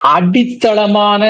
அடித்தளமான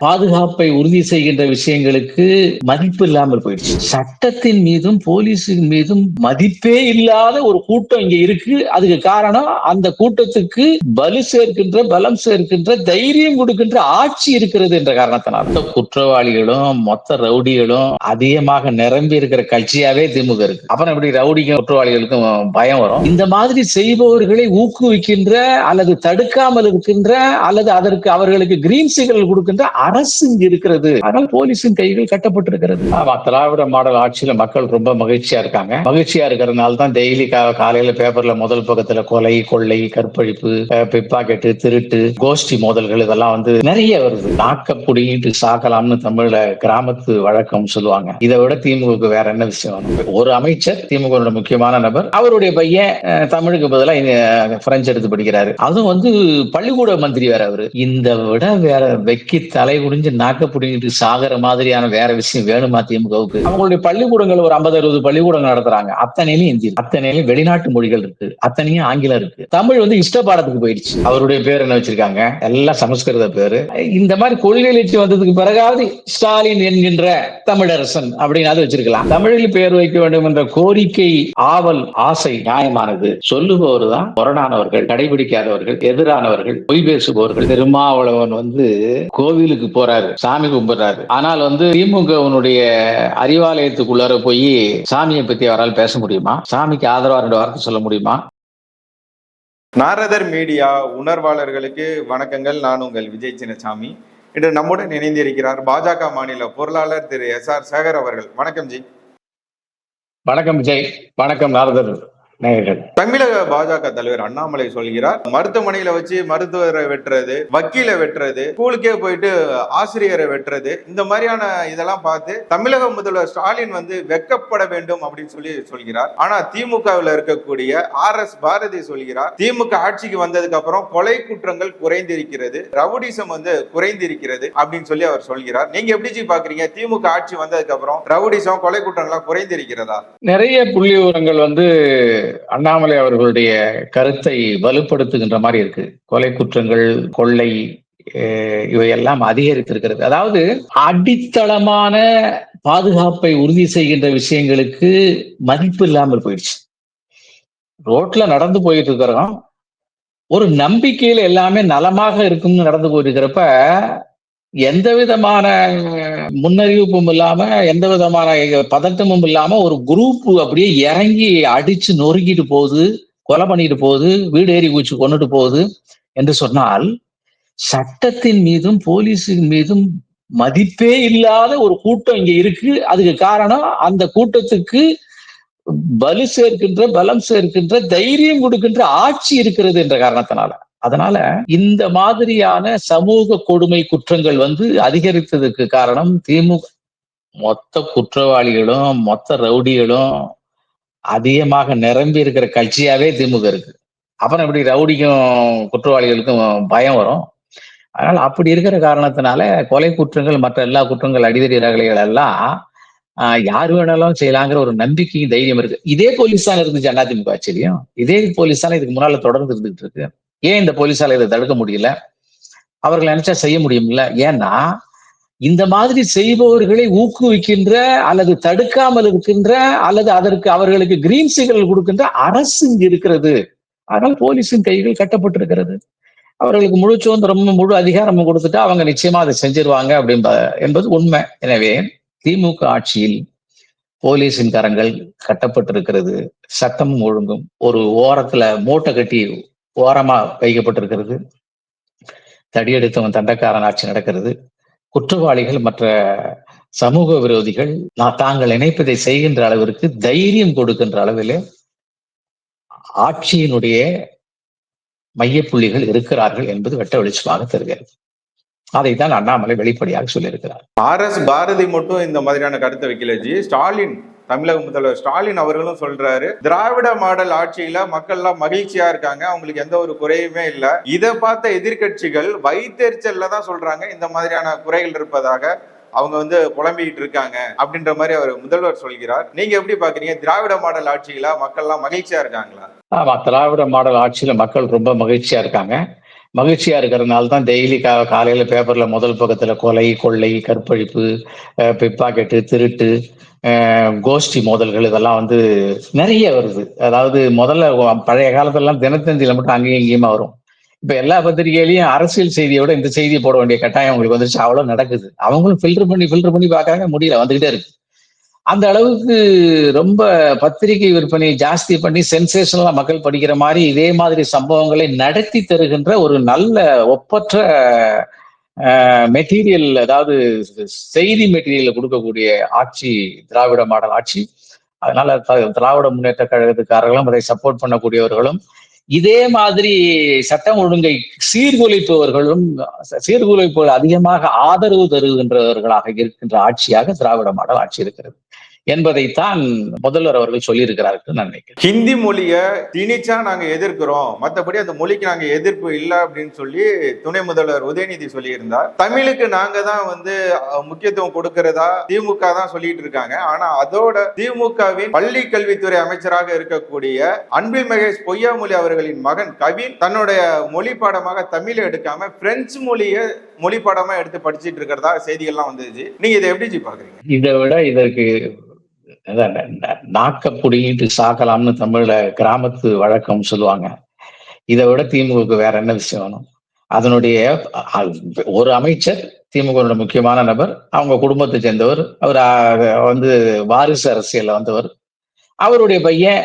பாதுகாப்பை உறுதி செய்கின்ற விஷயங்களுக்கு மதிப்பு இல்லாமல் போயிடுச்சு. சட்டத்தின் மீதும் போலீஸின் மீதும் மதிப்பே இல்லாத ஒரு கூட்டம் இங்க இருக்கு. அதுக்கு காரணம் அந்த கூட்டத்துக்கு பலு சேர்க்கின்ற பலம் சேர்க்கின்ற தைரியம் கொடுக்கின்ற ஆட்சி இருக்கிறது என்ற காரணத்தினால். மொத்த குற்றவாளிகளும் மொத்த ரவுடிகளும் அதிகமாக நிரம்பி இருக்கிற கட்சியாவே திமுக இருக்கு. அப்புறம் எப்படி ரவுடிக்கும் குற்றவாளிகளுக்கும் பயம் வரும்? இந்த மாதிரி செய்பவர்களை ஊக்குவிக்கின்ற அல்லது தடுக்காமல் இருக்கின்ற அல்லது அதற்கு அவர்களுக்கு கிரீன் சிக்னல் கொடுக்கின்ற அரசு இருக்கிறது. ஆனால் போலீஸின் கைகள் கட்டப்பட்டிருக்கிறது. ஆமா திராவிட மாடல் ஆட்சியில மக்கள் ரொம்ப மகிழ்ச்சியா இருக்காங்க. மகிழ்ச்சியா இருக்கிறதுனால தான் டெய்லி காலையில பேப்பர்ல முதல் பக்கத்துல கொலை கொள்ளை கற்பழிப்பு பிப்பாக்கெட்டு திருட்டு கோஷ்டி மோதல்கள் இதெல்லாம் வந்து நிறைய வருது. நாக்க புடிங்கிட்டு சாக்கலாம்னு தமிழ்ல கிராமத்து வழக்கம் சொல்லுவாங்க. இதை விட திமுக வேற என்ன விஷயம்? ஒரு அமைச்சர் திமுக முக்கியமான நபர் அவருடைய பையன் தமிழுக்கு பதிலாக பிரெஞ்சு எடுத்து படிக்கிறாரு. அதுவும் வந்து பள்ளிக்கூட மந்திரி வேற அவரு. இந்த விட வேற வெக்கி தலை குடிஞ்சு நாக்க பிடிங்கிட்டு சாகிற மாதிரியான வேற விஷயம் வேணுமா திமுகவுக்கு? அவங்களுடைய பள்ளிக்கூடங்கள் ஒரு ஐம்பது அறுபது பள்ளிக்கூடங்கள் நடத்துறாங்க. அத்தனையிலும் இந்தி அத்தனையிலும் வெளிநாட்டு மொழிகள் இருக்கு. அத்தனையும் ஆங்கிலம் இருக்கு. தமிழ் வந்து இஷ்ட பாடத்துக்கு போயிடுச்சு. அவருடைய பேர் என்ன வச்சிருக்காங்க? எல்லாம் சமஸ்கிருத பேரு. இந்த மாதிரி கொள்கை எழுச்சி வந்ததுக்கு பிறகாவது ஸ்டாலின் என்கின்ற தமிழரசன் அப்படின்னு வச்சிருக்கலாம். தமிழில் பேர் வைக்க வேண்டும் என்ற கோரிக்கை ஆவல் ஆசை நியாயமானது. சொல்லுபவர் தான் புறணானவர்கள் கடைபிடிக்காதவர்கள் எதிரானவர்கள் பொய் பேசுபவர்கள் திருமாவளவன் வந்து கோவிலுக்கு போறாரு சாமி கும்பிடுறாரு. ஆனால் வந்து திமுகவனுடைய அறிவாலயத்துக்குள்ளார போய் சாமியை பத்தி அவரால் பேச முடியுமா? சாமிக்கு ஆதரவா ரெண்டு வார்த்தை சொல்ல முடியுமா? நாரதர் மீடியா உணர்வாளர்களுக்கு வணக்கங்கள். நான் உங்கள் விஜய் சின்னசாமி. இன்று நம்முடன் இணைந்திருக்கிறார் பாஜக மாநில பொருளாளர் திரு எஸ் ஆர் சேகர் அவர்கள். வணக்கம் ஜி. வணக்கம் விஜய். வணக்கம் நாரதர். நேயர்கள் தமிழக பாஜக தலைவர் அண்ணாமலை சொல்கிறார் மருத்துவமனையில வச்சு மருத்துவரை வெட்டுறது வக்கீல வெட்டுறது ஸ்கூலுக்கே போயிட்டு ஆசிரியரை வெட்டுறது இந்த மாதிரியான இதெல்லாம் பார்த்து தமிழக முதல்வர் ஸ்டாலின் வந்து வெக்கப்பட வேண்டும் அப்படின்னு சொல்லி சொல்கிறார். ஆனா திமுகவில் இருக்கக்கூடிய ஆர் எஸ் பாரதி சொல்கிறார் திமுக ஆட்சிக்கு வந்ததுக்கு அப்புறம் கொலை குற்றங்கள் குறைந்திருக்கிறது ரவுடிசம் வந்து குறைந்திருக்கிறது அப்படின்னு சொல்லி அவர் சொல்கிறார். நீங்க எப்படி ஜி பாக்குறீங்க? திமுக ஆட்சி வந்ததுக்கு அப்புறம் ரவுடிசம் கொலை குற்றங்கள்லாம் குறைந்திருக்கிறதா? நிறைய புள்ளி விவரங்கள் வந்து அண்ணாமலை அவர்களுடைய கருத்தை வலுப்படுத்துகின்ற மாதிரி இருக்கு. கொலை குற்றங்கள் கொள்ளை இவையெல்லாம் அதிகரித்திருக்கிறது. அதாவது அடித்தளமான பாதுகாப்பை உறுதி செய்கின்ற விஷயங்களுக்கு மதிப்பு இல்லாமல் போயிடுச்சு. ரோட்ல நடந்து போயிட்டு இருக்கிறோம். ஒரு நம்பிக்கையில எல்லாமே நலமாக இருக்கும்னு நடந்து போயிட்டு இருக்கிறப்ப எந்த விதமான முன்னறிவிப்பும் இல்லாம எந்த விதமான பதட்டமும் இல்லாம ஒரு குரூப் அப்படியே இறங்கி அடிச்சு நொறுக்கிட்டு போகுது கொலை பண்ணிட்டு போகுது வீடு ஏறி பூச்சி கொண்டுட்டு போகுது என்று சொன்னால் சட்டத்தின் மீதும் போலீஸின் மீதும் மதிப்பே இல்லாத ஒரு கூட்டம் இங்க இருக்கு. அதுக்கு காரணம் அந்த கூட்டத்துக்கு பலு சேர்க்கின்ற பலம் சேர்க்கின்ற தைரியம் கொடுக்கின்ற ஆட்சி இருக்கிறது என்ற காரணத்தினால. அதனால இந்த மாதிரியான சமூக கொடுமை குற்றங்கள் வந்து அதிகரித்ததுக்கு காரணம் திமுக. மொத்த குற்றவாளிகளும் மொத்த ரவுடிகளும் அதிகமாக நிரம்பி இருக்கிற கட்சியாவே திமுக இருக்கு. அப்புறம் எப்படி ரவுடிக்கும் குற்றவாளிகளுக்கும் பயம் வரும்? அதனால அப்படி இருக்கிற காரணத்தினால கொலை குற்றங்கள் மற்ற எல்லா குற்றங்கள் அடிதடி ரகலைகள் எல்லாம் யார் வேணாலும் செய்யலாங்கிற ஒரு நம்பிக்கையும் தைரியம் இருக்கு. இதே போலீஸ் தான் இருந்துச்சு அதிமுக ஆச்சரியம் இதே போலீஸ் தான் இதுக்கு முன்னால தொடர்ந்து இருந்துகிட்டு இருக்கு. ஏன் இந்த போலீஸால இதை தடுக்க முடியல? அவர்கள் நினைச்சா செய்ய முடியும்ல? ஏன்னா இந்த மாதிரி செய்பவர்களை ஊக்குவிக்கின்ற அல்லது தடுக்காமல் இருக்கின்ற அல்லது அதற்கு அவர்களுக்கு கிரீன் சிக்னல் கொடுக்கின்ற அரசு இருக்கிறது. அதனால் போலீஸின் கைகள் கட்டப்பட்டிருக்கிறது. அவர்களுக்கு முழு சுதந்திரமும் முழு அதிகாரமும் கொடுத்துட்டா அவங்க நிச்சயமா அதை செஞ்சிருவாங்க அப்படின்ப என்பது உண்மை. எனவே திமுக ஆட்சியில் போலீஸின் கரங்கள் கட்டப்பட்டிருக்கிறது. சட்டமும் ஒழுங்கும். ஒரு ஓரத்துல மூட்டை கட்டி ஓரமா வைக்கப்பட்டிருக்கிறது. தடியெடுத்தவன் தண்டக்காரன் ஆட்சி நடக்கிறது. குற்றவாளிகள் மற்ற சமூக விரோதிகள் நான் தாங்கள் நினைப்பதை செய்கின்ற அளவிற்கு தைரியம் கொடுக்கின்ற அளவிலே ஆட்சியினுடைய மையப்புள்ளிகள் இருக்கிறார்கள் என்பது வெட்ட வெளிச்சமாக தெரிகிறது. அதைத்தான் அண்ணாமலை வெளிப்படையாக சொல்லியிருக்கிறார். ஆர் எஸ் பாரதி மட்டும் இந்த மாதிரியான கருத்தை வைக்கல ஜி. ஸ்டாலின் தமிழக முதல்வர் ஸ்டாலின் அவர்களும் சொல்றாரு திராவிட மாடல் ஆட்சியில மக்கள் எல்லாம் மகிழ்ச்சியா இருக்காங்க அவங்களுக்கு எந்த ஒரு குறையுமே இல்ல. இதை பார்த்த எதிர்கட்சிகள் வைத்தெரிச்சல்ல தான் சொல்றாங்க இந்த மாதிரியான குறைகள் இருப்பதாக அவங்க வந்து புலம்பிக்கிட்டு இருக்காங்க அப்படின்ற மாதிரி அவர் முதல்வர் சொல்கிறார். நீங்க எப்படி பாக்குறீங்க? திராவிட மாடல் ஆட்சியில மக்கள் எல்லாம் மகிழ்ச்சியா இருக்காங்களா? ஆமா திராவிட மாடல் ஆட்சியில மக்கள் ரொம்ப மகிழ்ச்சியா இருக்காங்க. மகிழ்ச்சியா இருக்கிறதுனால தான் டெய்லி கா காலையில பேப்பர்ல முதல் பக்கத்துல கொலை கொள்ளை கற்பழிப்பு பிப்பாக்கெட்டு திருட்டு கோஷ்டி மோதல்கள் இதெல்லாம் வந்து நிறைய வருது. அதாவது முதல்ல பழைய காலத்துலலாம் தினத்தந்தியில மட்டும் அங்கேயும் இங்கேயுமா வரும். இப்ப எல்லா பத்திரிகையிலயும் அரசியல் செய்தியை விட இந்த செய்தியை போட வேண்டிய கட்டாயம் உங்களுக்கு வந்துருச்சு. அவ்வளவு நடக்குது. அவங்களும் ஃபில்டர் பண்ணி ஃபில்டர் பண்ணி பார்க்கறாங்க. முடியல வந்துகிட்டே இருக்கு. அந்த அளவுக்கு ரொம்ப பத்திரிகை விற்பனை ஜாஸ்தி பண்ணி சென்சேஷனலா மக்கள் படிக்கிற மாதிரி இதே மாதிரி சம்பவங்களை நடத்தி தருகின்ற ஒரு நல்ல ஒப்பற்ற மெட்டீரியல் அதாவது செய்தி மெட்டீரியல் கொடுக்கக்கூடிய ஆட்சி திராவிட மாடல் ஆட்சி. அதனால திராவிட முன்னேற்ற கழகத்துக்காரர்களும் அதை சப்போர்ட் பண்ணக்கூடியவர்களும் இதே மாதிரி சட்டம் ஒழுங்கை சீர்குலைப்பவர்களும் சீர்குலைப்பவர்கள் அதிகமாக ஆதரவு தருகின்றவர்களாக இருக்கின்ற ஆட்சியாக திராவிட மாடல் ஆட்சி இருக்கிறது. என்பதைத்தான் முதல்வர் அவர்கள் சொல்லியிருக்கிறார்கள் நான் நினைக்கிறேன். ஹிந்தி மொழிய திணிச்சா நாங்க எதிர்க்கிறோம். மத்தபடி அந்த மொழிக்கு நாங்க எதிர்ப்பு இல்ல அப்படின்னு சொல்லி துணை முதல்வர் உதயநிதி சொல்லியிருந்தார். தமிழுக்கு நாங்க தான் வந்து முக்கியத்துவம் கொடுக்கிறதா திமுக தான் சொல்லிட்டு இருக்காங்க. ஆனா அதோட திமுகவின் பள்ளி கல்வித்துறை அமைச்சராக இருக்கக்கூடிய அன்பில் மகேஷ் பொய்யாமொழி அவர்களின் மகன் கவின் தன்னுடைய மொழி பாடமாக தமிழை எடுக்காம பிரெஞ்சு மொழியை மொழி பாடமா எடுத்து படிச்சிட்டு இருக்கிறதா செய்திகள்லாம் வந்துச்சு நீங்க இதை எப்படி ஜி பாக்குறீங்க இதை விட இதற்கு நாக்க புடிங்கிட்டு சாக்கலாம்னு தமிழ்ல கிராமத்து வழக்கம் சொல்லுவாங்க. இதை விட திமுகவுக்கு வேற என்ன விஷயம் வேணும்? அதனுடைய ஒரு அமைச்சர் திமுக முக்கியமான நபர் அவங்க குடும்பத்தை சேர்ந்தவர் அவர் வந்து வாரிசு அரசியல்ல வந்தவர். அவருடைய பையன்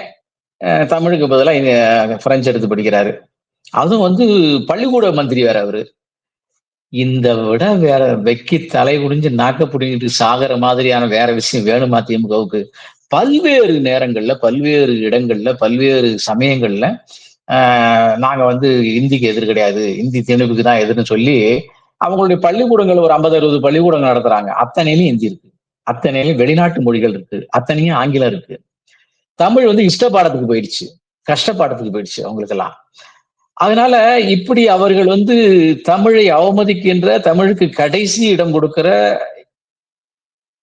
தமிழுக்கு பதிலாக பிரெஞ்சு எடுத்து படிக்கிறாரு. அதுவும் வந்து பள்ளிக்கூட மந்திரி வேற அவரு. இந்த விட வேற வெக்கி தலை குடிஞ்சு நாக்க பிடிங்கிட்டு சாகிற மாதிரியான வேற விஷயம் வேணுமா திமுகவுக்கு? பல்வேறு நேரங்கள்ல பல்வேறு இடங்கள்ல பல்வேறு சமயங்கள்ல ஆஹ் நாங்க வந்து இந்திக்கு எதிர் கிடையாது. இந்தி திணிப்புக்கு தான் எதிர்னு சொல்லி அவங்களுடைய பள்ளிக்கூடங்கள் ஒரு ஐம்பது அறுபது பள்ளிக்கூடங்கள் நடத்துறாங்க. அத்தனையிலும் இந்தி இருக்கு. அத்தனையிலும் வெளிநாட்டு மொழிகள் இருக்கு. அத்தனையும் ஆங்கிலம் இருக்கு. தமிழ் வந்து இஷ்ட பாடத்துக்கு போயிடுச்சு. கஷ்டப்பாடத்துக்கு போயிடுச்சு அவங்களுக்கெல்லாம். அதனால இப்படி அவர்கள் வந்து தமிழை அவமதிக்கின்ற தமிழுக்கு கடைசி இடம் கொடுக்கிற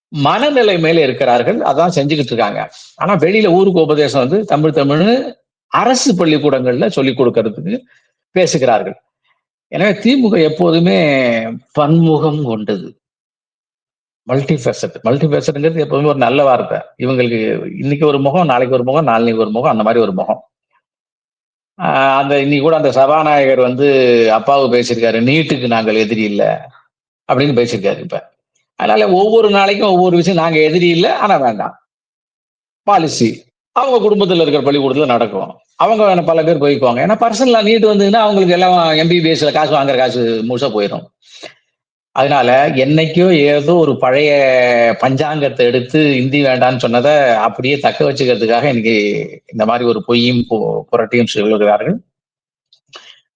மனநிலை மேலே இருக்கிறார்கள். அதான் செஞ்சுக்கிட்டு இருக்காங்க. ஆனா வெளியில ஊருக்கு உபதேசம் வந்து தமிழ் தமிழ்னு அரசு பள்ளிக்கூடங்கள்ல சொல்லிக் கொடுக்கறதுக்கு பேசுகிறார்கள். எனவே திமுக எப்போதுமே பன்முகம் கொண்டது. மல்டி ஃபேசட் எப்போதுமே ஒரு நல்ல வார்த்தை. இவங்களுக்கு இன்னைக்கு ஒரு முகம் நாளைக்கு ஒரு முகம் நாளைக்கு ஒரு முகம் அந்த மாதிரி ஒரு முகம். அந்த இன்னைக்கு கூட அந்த சபாநாயகர் வந்து அப்பாவு பேசியிருக்காரு நீட்டுக்கு நாங்கள் எதிரி இல்லை அப்படின்னு பேசியிருக்காரு இப்ப. அதனால ஒவ்வொரு நாளைக்கும் ஒவ்வொரு விஷயம் நாங்க எதிரி இல்லை ஆனா வேண்டாம். பாலிசி அவங்க குடும்பத்தில் இருக்கிற பள்ளிக்கூடத்தில் நடக்கும். அவங்க வேணும் பல பேர் போய்க்குவாங்க. ஏன்னா பர்சனலாக நீட் வந்ததுன்னா அவங்களுக்கு எல்லாம் எம்பிபிஎஸ்ல காசு வாங்குற காசு முழுசாக போயிடும் அதனால என்னைக்கோ ஏதோ ஒரு பழைய பஞ்சாங்கத்தை எடுத்து இந்தி வேண்டாம்னு சொன்னதை அப்படியே தக்க வச்சுக்கிறதுக்காக இன்னைக்கு இந்த மாதிரி ஒரு பொய்யும் பு- புரட்டியும் சொல்லுகிறார்கள்.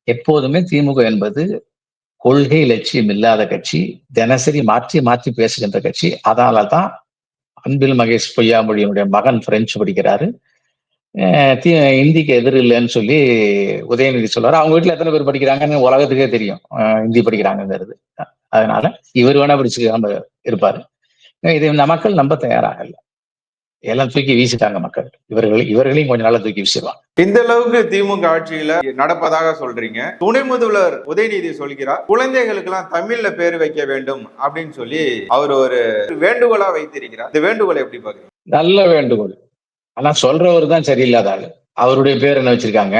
எப்போதுமே திமுக என்பது கொள்கை லட்சியம் இல்லாத கட்சி தினசரி மாற்றி மாற்றி பேசுகின்ற கட்சி. அதனால தான் அன்பில் மகேஷ் பொய்யாமொழியினுடைய மகன் பிரெஞ்சு படிக்கிறாரு. தி- இந்திக்கு எதிர் இல்லைன்னு சொல்லி உதயநிதி சொல்றாரு. அவங்க வீட்டுல எத்தனை பேர் படிக்கிறாங்கன்னு உலகத்துக்கே தெரியும். இந்தி படிக்கிறாங்கங்கிறது. படிக்கிறாங்கிறது அதனால இவர் வேணா படிச்சுக்காம இருப்பாரு. இது இந்த மக்கள் நம்ப தயாராக இல்லை. எல்லாம் தூக்கி வீசிட்டாங்க மக்கள். இவர்கள் இவர்களையும் கொஞ்ச நாளா தூக்கி வீசிடுவாங்க. இந்த அளவுக்கு திமுக ஆட்சியில நடப்பதாக சொல்றீங்க. துணை முதல்வர் உதயநிதி சொல்கிறார் குழந்தைகளுக்கு எல்லாம் தமிழ்ல பேர் வைக்க வேண்டும் அப்படின்னு சொல்லி அவர் ஒரு வேண்டுகோளா வைத்திருக்கிறார். இந்த வேண்டுகோளை எப்படி பாக்குறீங்க நல்ல வேண்டுகோள். ஆனா சொல்றவர் தான் சரியில்லாத ஆளு. அவருடைய பேர் என்ன வச்சிருக்காங்க?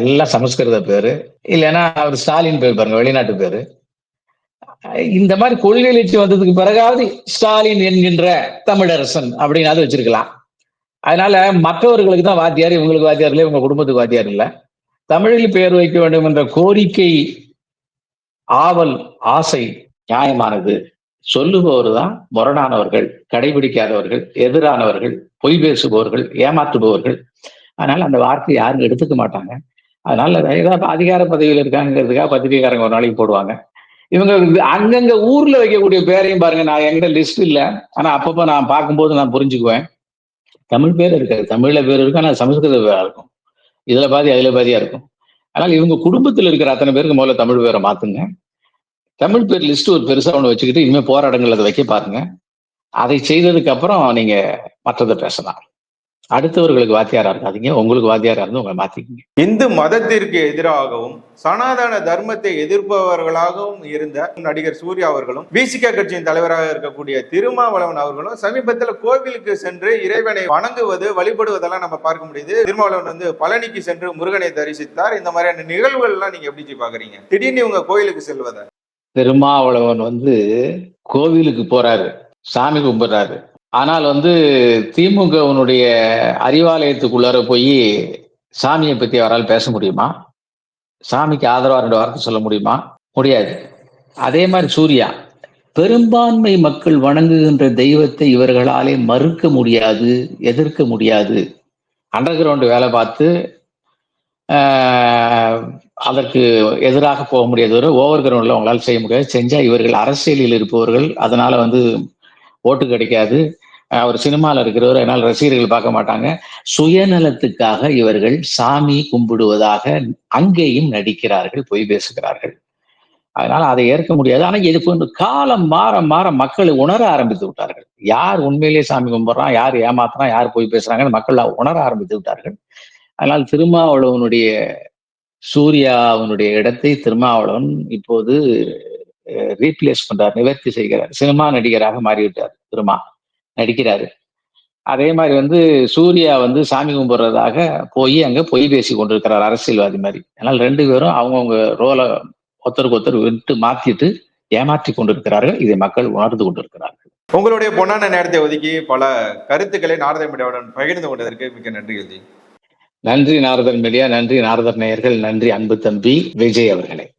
எல்லாம் சமஸ்கிருத பேரு. இல்லைன்னா அவர் ஸ்டாலின் பேர் பாருங்க வெளிநாட்டு பேரு. இந்த மாதிரி கொள்கை லட்சியம் வந்ததுக்கு பிறகாவது ஸ்டாலின் என்கின்ற தமிழரசன் அப்படின்னாவது வச்சிருக்கலாம். அதனால மற்றவர்களுக்கு தான் வாத்தியார் இவங்களுக்கு வாத்தியார் இல்லை இவங்க குடும்பத்துக்கு வாத்தியார் இல்லை. தமிழில் பெயர் வைக்க வேண்டும் என்ற கோரிக்கை ஆவல் ஆசை நியாயமானது. சொல்லுபவர் தான் முரணானவர்கள் கடைபிடிக்காதவர்கள் எதிரானவர்கள் பொய் பேசுபவர்கள் ஏமாற்றுபவர்கள் அதனால அந்த வார்த்தையை யாரும் எடுத்துக்க மாட்டாங்க. அதனால ஏதாவது அதிகார பதவியில் இருக்காங்கிறதுக்காக பத்திரிகைக்காரங்க ஒரு நாளைக்கு போடுவாங்க. இவங்க அங்கங்க ஊர்ல வைக்கக்கூடிய பேரையும் பாருங்க நான் எங்கிட்ட லிஸ்ட் இல்ல. ஆனா அப்பப்ப நான் பார்க்கும்போது நான் புரிஞ்சுக்குவேன். தமிழ் பேர் இருக்காது தமிழ்ல பேர் இருக்கும் ஆனா சமஸ்கிருத பேரா இருக்கும். இதுல பாதி அதுல பாதியா இருக்கும். ஆனால் இவங்க குடும்பத்துல இருக்கிற அத்தனை பேருக்கு முதல்ல தமிழ் பேரை மாத்துங்க. தமிழ் பேர் லிஸ்ட் ஒரு பெருசா ஒன்று வச்சுக்கிட்டு இனிமேல் போராட்டங்கள் அதை வைக்க பாருங்க. அதை செய்ததுக்கு அப்புறம் நீங்க மற்றதை பேசலாம். அடுத்தவர்களுக்கு வாத்தியாரா இருக்காதீங்க. உங்களுக்கு வாத்தியாரா இருந்து உங்களை மாத்திக்கங்க. இந்து மதத்திற்கு எதிராகவும் சனாதன தர்மத்தை எதிர்ப்பவர்களாகவும் இருந்த நடிகர் சூர்யா அவர்களும் பிசிக கட்சியின் தலைவராக இருக்கக்கூடிய திருமாவளவன் அவர்களும் சமீபத்தில் கோவிலுக்கு சென்று இறைவனை வணங்குவது வழிபடுவதெல்லாம் நம்ம பார்க்க முடியுது. திருமாவளவன் வந்து பழனிக்கு சென்று முருகனை தரிசித்தார். இந்த மாதிரியான நிகழ்வுகள் எல்லாம் நீங்க எப்படி பாக்குறீங்க திடீர்னு இவங்க கோயிலுக்கு செல்வதை. திருமாவளவன் வந்து கோவிலுக்கு போறாரு. சாமி கும்பிடுறாரு. ஆனால் வந்து திமுகவினுடைய அறிவாலயத்துக்குள்ளார போய் சாமியை பத்தி அவரால் பேச முடியுமா? சாமிக்கு ஆதரவா ரெண்டு வார்த்தை சொல்ல முடியுமா? முடியாது. அதே மாதிரி சூர்யா பெரும்பான்மை மக்கள் வணங்குகின்ற தெய்வத்தை இவர்களாலே மறுக்க முடியாது எதிர்க்க முடியாது. அண்டர் கிரவுண்ட் வேலை பார்த்து அதற்கு எதிராக போக முடியாது ஓவர் கிரவுண்டில் அவங்களால் செய்ய முடியாது. செஞ்சால் இவர்கள் அரசியலில் இருப்பவர்கள் அதனால் வந்து ஓட்டு கிடைக்காது. அவர் சினிமாவில் இருக்கிறவர் என்னால் ரசிகர்கள் பார்க்க மாட்டாங்க. சுயநலத்துக்காக இவர்கள் சாமி கும்பிடுவதாக அங்கேயும் நடிக்கிறார்கள் பொய் பேசுகிறார்கள். அதனால அதை ஏற்க முடியாது. ஆனால் இது போன்ற காலம் மாற மாற மக்கள் உணர ஆரம்பித்து விட்டார்கள். யார் உண்மையிலேயே சாமி கும்பிட்றான் யார் ஏமாத்துறான் யார் போய் பேசுறாங்கன்னு மக்கள் உணர ஆரம்பித்து விட்டார்கள். அதனால் திருமாவளவனுடைய சூர்யாவுடைய இடத்தை திருமாவளவன் இப்போது ரீப்ளேஸ் பண்றார் நிவர்த்தி செய்கிறார். சினிமா நடிகராக மாறிவிட்டார் திருமா. நடிக்கிறாரு. அதே மாதிரி வந்து சூர்யா வந்து சாமி கும்பிடுறதாக போய் அங்க பொய் பேசி கொண்டிருக்கிறார் அரசியல்வாதி மாதிரி. அதனால் ரெண்டு பேரும் அவங்கவுங்க ரோலை ஒருத்தருக்கு ஒருத்தர் விட்டு மாத்திட்டு ஏமாற்றி கொண்டிருக்கிறார்கள். இதை மக்கள் உணர்ந்து கொண்டிருக்கிறார்கள். உங்களுடைய பொன்னான நேரத்தை ஒதுக்கி பல கருத்துக்களை நாரத மீடியாவுடன் பகிர்ந்து கொண்டதற்கு மிக்க நன்றி ஜி நன்றி நாரதர் மீடியா. நன்றி நாரதர் நேயர்கள். நன்றி அன்பு தம்பி விஜய் அவர்களே.